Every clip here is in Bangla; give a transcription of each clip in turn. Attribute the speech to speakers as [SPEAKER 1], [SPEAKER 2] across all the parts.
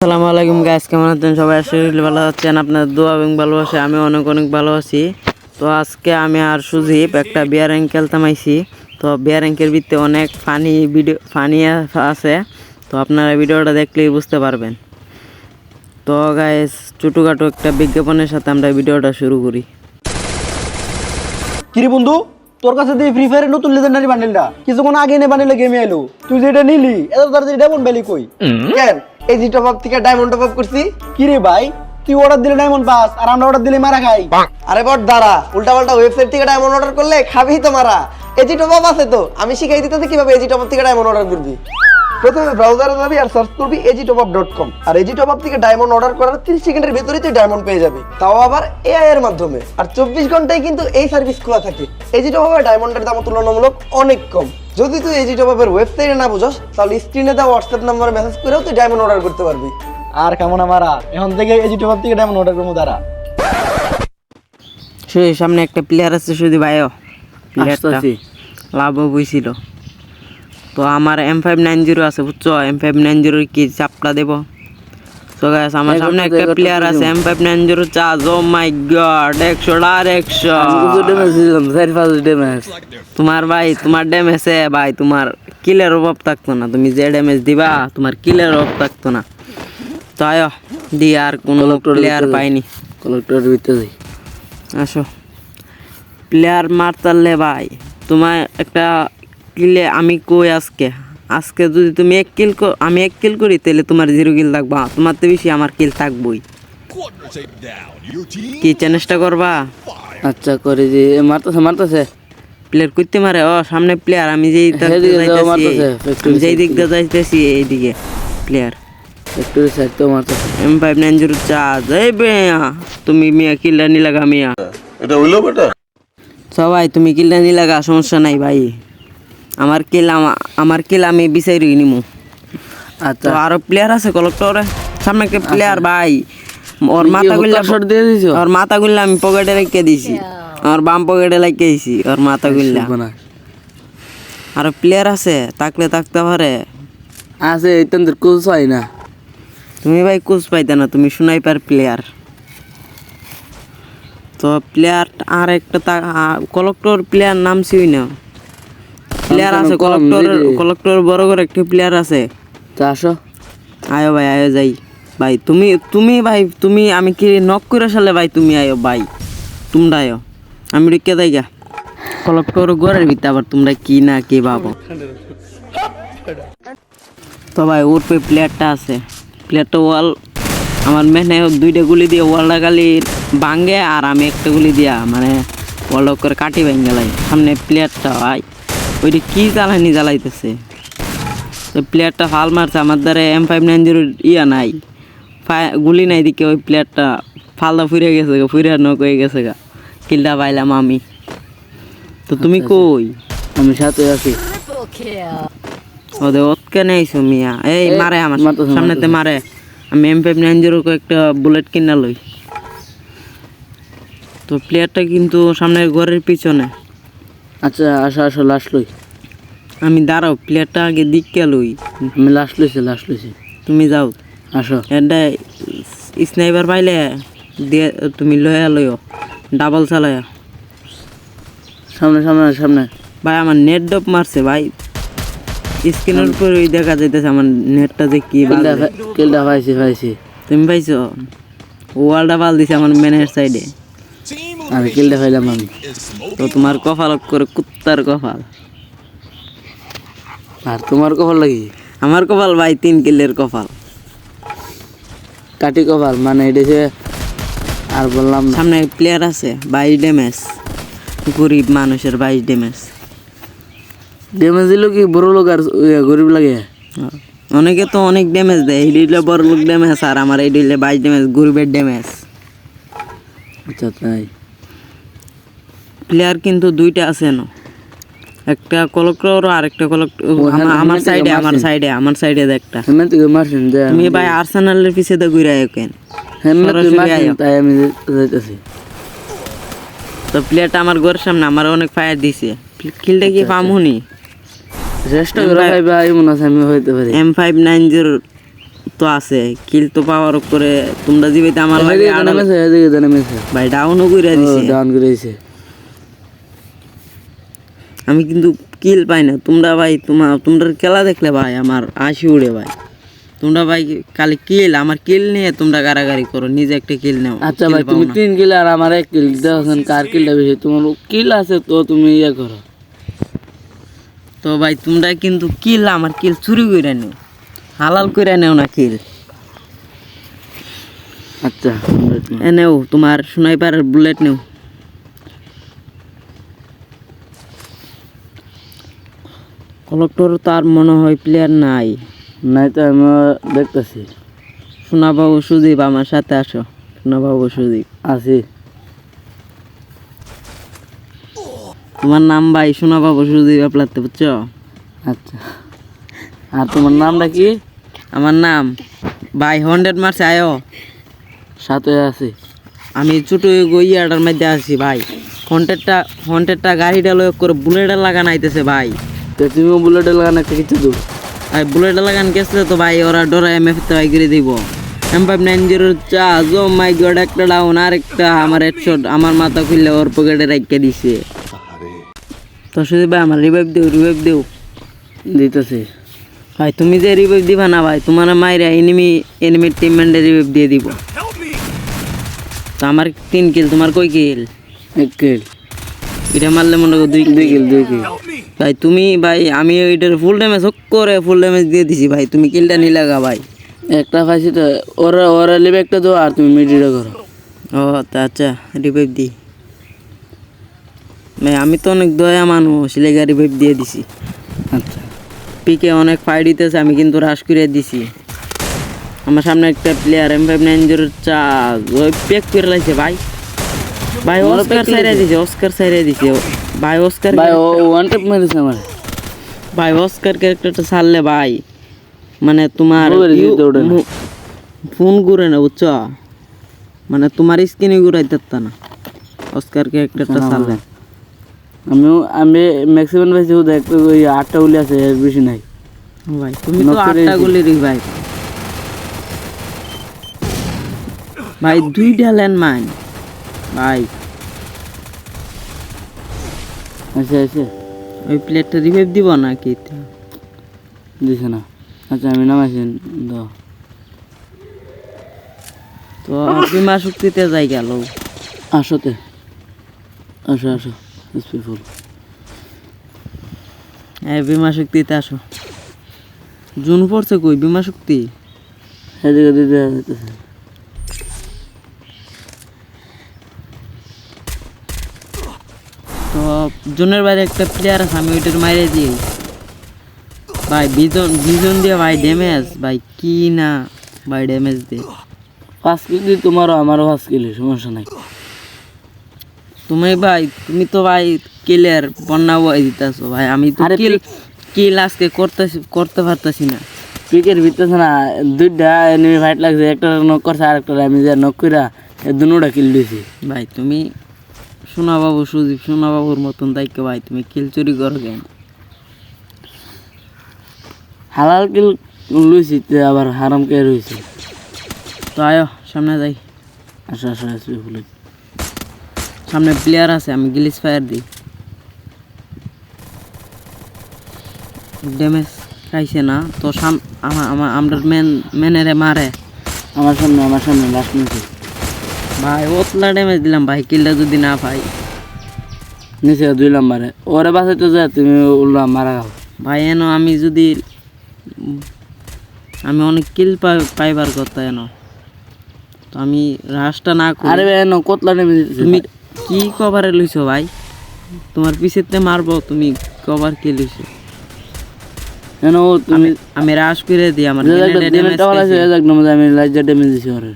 [SPEAKER 1] আসসালামু আলাইকুম গাইস কেমন আছেন? সবাই আশা করি ভালো আছেন। আপনাদের দোয়া এবং ভালোবাসে আমি অনেক অনেক ভালো আছি। তো আজকে আমি আর সুজীব একটা বিয়ার র্যাঙ্ক খেলতাম আইছি তো বিয়ার র্যাঙ্কের ভিত্তে অনেক ফানি ভিডিও ফানি আছে। তো আপনারা ভিডিওটা দেখলেই বুঝতে পারবেন। তো গাইস ছোটোখাটো একটা বিজ্ঞাপনের সাথে আমরা ভিডিওটা শুরু করি।
[SPEAKER 2] কিরে বন্ধু? তোর কাছে দিয়ে ফ্রি ফায়ারের নতুন লেজেন্ডারি বান্ডেলটা কিছুক্ষণ আগে নে বান্ডেলে গেমে এলো। তুই যেটা নিলি এত তাড়াতাড়ি ডায়মন্ড ভ্যালি কই?
[SPEAKER 3] কেন? এই টপ আপ থেকে ডায়মন্ড টপ আপ করছি।
[SPEAKER 2] কিরে ভাই তুই অর্ডার দিলে ডায়মন্ড পাস আর আমরা অর্ডার দিলে মারা খাই।
[SPEAKER 3] আরে বট দাঁড়া উল্টা পাল্টা ওয়েবসাইট থেকে ডায়মন্ড অর্ডার করলে খাবি তো মারা। এজি টপ আপ আছে তো আমি শিখাই দিতেছি কীভাবে এজি টপ আপ থেকে ডায়মন্ড অর্ডার করবি। প্রথমে ব্রাউজারে যাবি আর সার্চ করবি AG top up dot com আর এজি টপ আপ থেকে ডায়মন্ড অর্ডার করার তিরিশ সেকেন্ডের ভেতরেই তুই ডায়মন্ড পেয়ে যাবি। তাও আবার এআই এর মাধ্যমে। আর চব্বিশ ঘন্টায় কিন্তু এই সার্ভিস খোলা থাকে। এজি টপ আপে ডায়মন্ডের দাম তুলনামূলক অনেক কম। যদি তুই এজি টপ আপের ওয়েবসাইটে না বুঝস তাহলে স্ক্রিনে দেওয়া হোয়াটসঅ্যাপ নাম্বারে মেসেজ করেও তুই ডায়মন্ড অর্ডার করতে পারবি।
[SPEAKER 2] আর কেমন আমারা? এখন থেকে জিটো থেকে ডায়মন্ড অর্ডার করব তারা
[SPEAKER 1] শুধু সামনে একটা প্লেয়ার আছে শুধু ভাইও। প্লেয়ারটা। লাভও বইছিল তো আমার এম ফাইভ নাইন জিরো আছে বুঝছ? এম ফাইভ নাইন জিরোর কি চাপটা দেবো? গাইস আমার সামনে একটা প্লেয়ার আছে M five nine zero charge oh my god একশো আর একশো তোমার ভাই তোমার ড্যামেজে ভাই তোমার কিলের অভাব থাকতো না। তুমি যে ড্যামেজ দিবা তোমার কিলের অভাব থাকতো না। তো আয়ো দি আর কোনো প্লেয়ার পাইনি।
[SPEAKER 2] কলেক্টর ভিতরে
[SPEAKER 1] আসো। প্লেয়ার মারতারলে ভাই তোমার একটা কিলে আমি কই আজকে? আজকে যদি তুমি এক কিল আমি এক কিল করি তাহলে তোমার জিরো কিল থাকবা। তোমার তো বেশি আমার কিল থাকবই। কি চ্যালেঞ্জটা করবা?
[SPEAKER 4] আচ্ছা করে যে মারতেছে মারতেছে?
[SPEAKER 1] প্লেয়ার করতে মারে ও সামনে প্লেয়ার আমি যেই আমি যেই দিক দিয়ে যাইতেছি এইদিকে প্লেয়ার
[SPEAKER 4] একটু সাইড তো মারতেছে।
[SPEAKER 1] M five nine zero charge এই বেয়া তুমি মিয়া কিল্লা নিলাগা মিয়া।
[SPEAKER 5] এটা হইল বেটা?
[SPEAKER 1] সবাই তুমি কিল্লা নিলাগা সমস্যা নাই ভাই। আমার কিল আমা- আমার কিল আমি বিচারি নিমু।
[SPEAKER 4] আচ্ছা।
[SPEAKER 1] তো আরও প্লেয়ার আছে কলেক্টরে সামনে একটা প্লেয়ার ভাই। ওর মাথা গুল্লা
[SPEAKER 4] হত্যা দিয়ে দিছো?
[SPEAKER 1] ওর মাথা গুল্লা আমি পকেটে রেখে দিছি। আমার বাম পকেটে রেখে দিছি ওর মাথা গুল্লা।
[SPEAKER 4] বানা
[SPEAKER 1] আরও প্লেয়ার আছে থাকলে থাকতে পারে।
[SPEAKER 4] আছে ইতান্দের কোচ হয় না।
[SPEAKER 1] তুমি ভাই কোচ পাইতে না তুমি সুনাইপার প্লেয়ার তো প্লেয়ার আর একটা কলেক্টর প্লেয়ার নাম ছিই না প্লেয়ার আছে কলেক্টর কলেক্টর বড় করে একটা প্লেয়ার আছে।
[SPEAKER 4] তো আসো।
[SPEAKER 1] আয়ো ভাই আয়ো যাই। ভাই তুমি তুমি ভাই তুমি আমি কি নক করে সালে ভাই তুমি আয়ো ভাই? তোমরা আয়ো। আমি রিকে যাই গা। কলেক্টর ঘরের ভিতরে আবার তোমরা কি না কি ভাবো। তো ভাই ওর পে প্লেয়ারটা আছে। প্লেয়ারটা ওয়াল আমার মেনে দুইটা গুলি দিয়ে ওয়ালটা খালি ভাঙ্গে আর আমি একটা গুলি দিয়া মানে ওয়ালটা করে কাটি ভেঙে লাই। সামনে প্লেয়ারটা ভাই। ওইটা কি জ্বালানি জ্বালাইতেছে? প্লেয়ারটা ফাল মারছে আমার দ্বারা এম ফাইভ নাইন জিরো ইয়া নাই। গুলি নাই দিকে ওই প্লেয়ারটা ফালদা ফুরে গেছে গা ফুরে নক হয়ে গেছে গা। কিলটা পাইলাম আমি। তো তুমি কই?
[SPEAKER 4] আমি সাথে আছি।
[SPEAKER 1] ওদের ওতকে নেইছো মিয়া। এই
[SPEAKER 4] এই,
[SPEAKER 1] মারে আমার সামনেতে মারে। আমি এম ফাইভ নাইন জিরো একটা বুলেট কিনা লই। তো প্লেয়ারটা কিন্তু সামনের ঘরের পিছনে।
[SPEAKER 4] আচ্ছা আসো আসো লাস্ট লই।
[SPEAKER 1] আমি দাঁড়াও প্লেয়ারটা আগে দিককে লই।
[SPEAKER 4] আমি লাস্ট লইছি লাস্ট লইছি।
[SPEAKER 1] তুমি যাও।
[SPEAKER 4] আসো।
[SPEAKER 1] এটা স্নাইপার পাইলে দিয়ে তুমি লয়া লইও ডাবল চালায়া।
[SPEAKER 4] সামনে সামনে সামনে।
[SPEAKER 1] ভাই আমার নেট ডপ মারছে ভাই। স্ক্রিনের উপর ওই দেখা যাইতেছে আমার নেটটা যে কি
[SPEAKER 4] কিলটা পাইছি পাইছি।
[SPEAKER 1] তুমি পাইছো? ওয়ালটা পাল দিছে আমার মেনের সাইডে
[SPEAKER 4] আমি কিলটা পাইলাম আমি।
[SPEAKER 1] তো তোমার কপাল করে কুত্তার কপাল।
[SPEAKER 4] আর তোমার কপাল লাগি?
[SPEAKER 1] আমার কপাল ভাই তিন কিলের কপাল।
[SPEAKER 4] কাটি কপাল মানে এটা যে আর বললাম
[SPEAKER 1] সামনে প্লেয়ার আছে বাইশ ড্যামেজ গরিব মানুষের বাইশ ড্যামেজ
[SPEAKER 4] ড্যামেজ দিল কি? বড় লোক আর গরিব লাগে?
[SPEAKER 1] অনেকে তো অনেক ড্যামেজ দেয়। এই দিলে বড় লোক ড্যামেজ আর আমার এই দিলে বাইশ ড্যামেজ গরিবের ড্যামেজ
[SPEAKER 4] আচ্ছা তাই।
[SPEAKER 1] প্লেয়ার কিন্তু দুইটা আছে না একটা কলেক্টর আর একটা কলেক্টর
[SPEAKER 4] ওখানে
[SPEAKER 1] আমার সাইডে আমার সাইডে আমার সাইডে একটা।
[SPEAKER 4] হেমেন থেকে মারছেন যে
[SPEAKER 1] তুমি ভাই আর্সেনালের পিছে তো ঘুরে আয় কেন?
[SPEAKER 4] হেমেন থেকে
[SPEAKER 1] সরাসরি
[SPEAKER 4] মারছেন তাই আমি যাইতেছি।
[SPEAKER 1] তো প্লেয়ারটা আমার ঘরের সামনে আমার অনেক ফায়ার দিছে। কিলটা কি পামুনি
[SPEAKER 4] চেষ্টা করে ভাই ভাই মনে আছে আমি হইতে পারি।
[SPEAKER 1] এম ফাইভ নাইন জিরো তো আছে। কিল তো পাওয়ার করে তোমরা জীবিত আমার লাগে ভাই ডাউনও করে দিছে।
[SPEAKER 4] ডাউন করে দিছে।
[SPEAKER 1] আমি কিন্তু কিল পাই না। তোমরা ভাই তোমার তোমরা খেলা দেখলে ভাই আমার আশি উড়ে ভাই। তোমরা ভাই খালি কিল আমার কিল নিয়ে তোমরা গারাগারি করো নিজে একটা কিল নাও।
[SPEAKER 4] আচ্ছা ভাই তুমি তিন কিল আর আমার এক কিল দেখছেন কার কিলটা বেশি। তোমার কিল আছে তো তুমি ইয়ে করো।
[SPEAKER 1] তো ভাই তোমরা কিন্তু কিল আমার কিল চুরি করে নেও। হালাল করে নেও না কিল
[SPEAKER 4] আচ্ছা
[SPEAKER 1] এ নেও তোমার স্নাইপারের বুলেট নেও। কলেক্টর তার মনে হয় প্লেয়ার নাই।
[SPEAKER 4] নাই তো আমি দেখতেছি।
[SPEAKER 1] সোনা বাবু সুদীপ আমার সাথে আসো। সোনা বাবু সুদীপ।
[SPEAKER 4] আছি।
[SPEAKER 1] তোমার নাম ভাই সোনা বাবু সুদীপ আপনাতে বুঝছ?
[SPEAKER 4] আচ্ছা। আর তোমার নামটা কি?
[SPEAKER 1] আমার নাম ভাই হান্ড্রেড মার্চে আয়ো।
[SPEAKER 4] সাথে আছি।
[SPEAKER 1] আমি ছোট গইয়াটার মধ্যে আছি ভাই। হন্টেডটা হন্টেডটা গাড়িটা লয় করে বুলেটটা লাগান আইতেছে ভাই।
[SPEAKER 4] তো তুমি বুলেটের লাগান একটা কিছু দো।
[SPEAKER 1] আর বুলেটটা লাগান গেছে তো ভাই ওরা ডরা এম এফ তৈরি করে দিব। M five nine zero charge oh my god একটা ডাউন আর একটা আমার হেডশট আমার মাথা খুললে ওর পকেটে রাখিয়ে দিছে। তো শুধু ভাই আমার রিভাইভ দেও রিভাইভ দেও।
[SPEAKER 4] দিতেছি।
[SPEAKER 1] ভাই তুমি যে রিভাইভ দিবা না ভাই তোমার মাইরা এনিমি এনিমি টিম মেন্ডে রিভাইভ দিয়ে দিব। তো আমার তিন কিল তোমার কই কিল
[SPEAKER 4] এক কিল
[SPEAKER 1] এটা মারলে মনে করো দুই
[SPEAKER 4] দুই কিল দুই কিল
[SPEAKER 1] ভাই তুমি ভাই আমি ওইটার ফুল ড্যামেজ হোক করে ফুল ড্যামেজ দিয়ে দিছি ভাই। তুমি কিলটা নিলে গা ভাই।
[SPEAKER 4] একটা পাইছি তো ওরা ওরা লিবে একটা দো আর তুমি মিডিটা করো।
[SPEAKER 1] ও তা আচ্ছা রিভাইভ দি। ভাই আমি তো অনেক দয়া মানুষ লেগা রিভাইভ দিয়ে দিছি।
[SPEAKER 4] আচ্ছা।
[SPEAKER 1] পিকে অনেক ফাইট দিতেছে আমি কিন্তু রাশ করে দিছি। আমার সামনে একটা player M five nine zero charge ওই পেক করে লাগছে ভাই। ভাই অস্কার সাইরে দিছে। অস্কার সাইরে দিছে। ভাই অস্কার
[SPEAKER 4] ভাই ও ওয়ান টেপ মেরেছে আমার
[SPEAKER 1] ভাই অস্কার ক্যারেক্টারটা ছাড়লে ভাই মানে তোমার
[SPEAKER 4] মোবাইলে
[SPEAKER 1] ইউ-
[SPEAKER 4] দিতে ওঠে না।
[SPEAKER 1] মু- ফোন ঘুরে না বুঝছ মানে তোমার স্ক্রিনে ঘুরাই দিত না অস্কার ক্যারেক্টারটা ছাড়লে
[SPEAKER 4] আমিও আমি ম্যাক্সিমাম পাইছি ওদের একটা ওই আটটা উলি আছে এর বেশি নাই
[SPEAKER 1] ভাই তুমি তো
[SPEAKER 4] knock করে
[SPEAKER 1] আটটা
[SPEAKER 4] দিছি।
[SPEAKER 1] গুলি রিভাইভ ভাই দুইটা ল্যান্ড মাইন ভাই
[SPEAKER 4] আচ্ছা আচ্ছা।
[SPEAKER 1] ওই প্লেটটা রিভাইভ দিব নাকি
[SPEAKER 4] দিছে না। আচ্ছা আমি নামাইছি দাও।
[SPEAKER 1] তো বিমা শক্তিতে যাই গেল
[SPEAKER 4] আসোতে। আসো আসো এসপি ফুল
[SPEAKER 1] হ্যাঁ বিমা শক্তিতে আসো। জুন পড়ছে কই বিমা শক্তি
[SPEAKER 4] এদিকে দিতে
[SPEAKER 1] তো জুনের বাইরে একটা প্লেয়ার আছে আমি ওইটার মাইরে দিই ভাই বিজন বিজন দিয়ে ভাই ড্যামেজ ভাই কি না? ভাই ড্যামেজ দে।
[SPEAKER 4] পাঁচ কেজি তোমারও আমারও পাঁচ কিলো সমস্যা নাই।
[SPEAKER 1] তুমি ভাই তুমি তো ভাই কিলের বন্যা বই দিতেছো। ভাই আমি তো কিল কিল আজকে করতে করতে পারতাছি না।
[SPEAKER 4] পিকের ভিতরে না দুইটা এনিমি ফাইট লাগছে একটা নক করছে আর একটা আমি যে নক কইরা দুটা কিল দিছি
[SPEAKER 1] ভাই তুমি সোনা বাবু সুদীপ সোনা বাবুর মতন দায়িত্ব ভাই, তুমি কিল চুরি করো কেন?
[SPEAKER 4] হালাল কিল লইছি আবার হারাম কে রইছে?
[SPEAKER 1] তো আয়ো, সামনে যাই।
[SPEAKER 4] আচ্ছা আচ্ছা এসপি ফুল
[SPEAKER 1] সামনে প্লেয়ার আছে, আমি গিলিস ফায়ার দিই। ড্যামেজ খাইছে না, তো সাম আমার আমার আমরা মেন মেনেরে মারে।
[SPEAKER 4] আমার সামনে আমার সামনে লাস্ট নিচে
[SPEAKER 1] ভাই ওতলা ড্যামেজ দিলাম ভাই কিলটা যদি না পাই।
[SPEAKER 4] নিচে দুই নম্বরে ওরে বাসাইতে যা তুমি উল্লা মারা গেল।
[SPEAKER 1] ভাই এনো আমি যদি আমি অনেক কিল পাইবার কথা এনো। তো আমি রাশটা না করি।
[SPEAKER 4] আরে ভাই ন কতলা দিতেছে
[SPEAKER 1] তুমি কি কভারে লইছো ভাই? তোমার পিছেতে মারবো তুমি কভার কি লইছো
[SPEAKER 4] ও তুমি
[SPEAKER 1] আমি রাশ করে দিই আমার
[SPEAKER 4] নম্বর আমি লাইজার ড্যামেজ দিছি ওরে।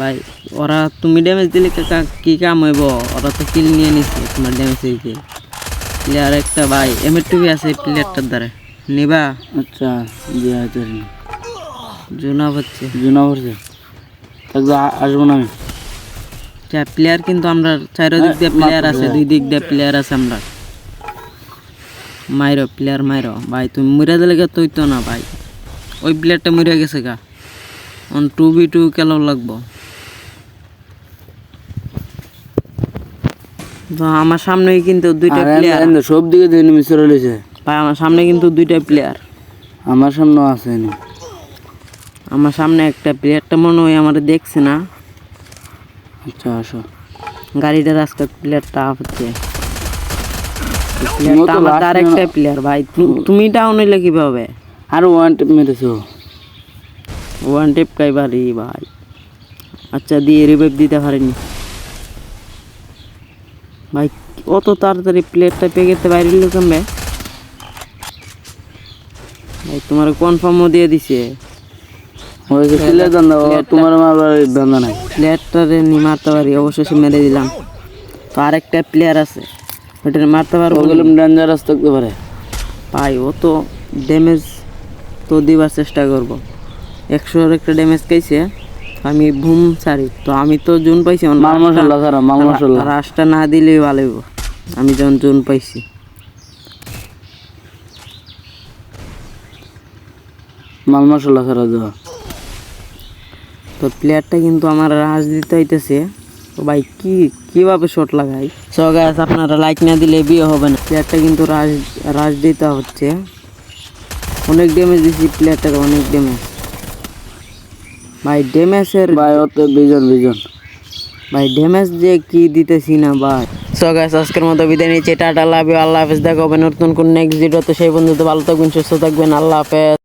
[SPEAKER 1] ভাই ওরা তুমি ড্যামেজ দিলে কাকা কি কাম হইব? ওরা তো কিল নিয়ে নিছে তোমার ড্যামেজ হইছে। প্লেয়ার একটা ভাই এমএর টুবি আছে প্লেয়ারটার দ্বারা। নিবা?
[SPEAKER 4] আচ্ছা জি হয়তো
[SPEAKER 1] জোনা হচ্ছে।
[SPEAKER 4] জুনা ভরছে একদম আসব না আমি।
[SPEAKER 1] প্লেয়ার কিন্তু আমরা চারো দিক দিয়ে প্লেয়ার আছে দুই দিক দিয়ে প্লেয়ার আছে আমরা। মাইরো প্লেয়ার মাইরো। ভাই তুমি মরে দিলে তুই তো না ভাই। ওই প্লেয়ারটা মরে গেছে গা। অন টু বি টু কেন লাগবো। আমার সামনেই কিন্তু দুইটা প্লেয়ার
[SPEAKER 4] সব দিকে চলে লইছে।
[SPEAKER 1] ভাই আমার সামনে কিন্তু দুইটা প্লেয়ার
[SPEAKER 4] আমার সামনে আছে
[SPEAKER 1] আমার সামনে একটা প্লেয়ারটা মনে হয় আমার দেখছে না।
[SPEAKER 4] আচ্ছা আসো।
[SPEAKER 1] গাড়িটার আজকে প্লেয়ারটা হচ্ছে। প্লেয়ারটা আমার আর একটা প্লেয়ার ভাই। তুমি ডাউন হইলে কীভাবে?
[SPEAKER 4] আর ওয়ান টিপ মেরেছো।
[SPEAKER 1] ওয়ান টেপ কাইবারি ভাই। আচ্ছা দিয়ে রিভাইভ দিতে পারিনি। ভাই অত তাড়াতাড়ি প্লেয়ারটা পেয়ে গেতে বাইরে কেমবে ভাই তোমার কনফার্মও দিয়ে দিছে।
[SPEAKER 4] ওই যে ছেলে দান্দা তোমার মারবার দান্দা নাই।
[SPEAKER 1] প্লেয়ারটারে নি মারতে পারি অবশেষে মেরে দিলাম। তো আরেকটা প্লেয়ার আছে ওটারে মারতে পারব
[SPEAKER 4] ওগুলো ডেঞ্জারাস থাকতে পারে।
[SPEAKER 1] ভাই ও তো ড্যামেজ তো দিবার চেষ্টা করব। একশোর একটা ড্যামেজ খাইছে। আমি বুম ছাড়ি তো আমি তো জুন পাইছি
[SPEAKER 4] মাল মশলা খারাপ মাল মশলা।
[SPEAKER 1] রাসটা না দিলেই ভালো আমি যখন জুন পাইছি।
[SPEAKER 4] মাল মশলা খারাপ দেওয়া
[SPEAKER 1] তো প্লেয়ারটা কিন্তু আমার রাস দিতে হইতেছে। তো ভাই কি কীভাবে শট লাগাই? সো গাছ আপনারা লাইক না দিলে বিয়ে হবে না। প্লেয়ারটা কিন্তু রাস রাস দিতে হচ্ছে। অনেক ড্যামেজ দিছি প্লেয়ারটার অনেক ড্যামেজ ভাই ড্যামেজের
[SPEAKER 4] ভাই, অত বিজন বিজন।
[SPEAKER 1] ভাই ড্যামেজ যে কি দিতেছি না, ভাই। সো গাইস আজকের মতো বিদায় নিচ্ছি। টাটা লাভ আল্লাহ হাফেজ। দেখা নতুন কোন নেক্সট ভিডিও তো। সেই বন্ধু তো ভালো থাকবেন, সুস্থ থাকবেন, আল্লাহ হাফেজ।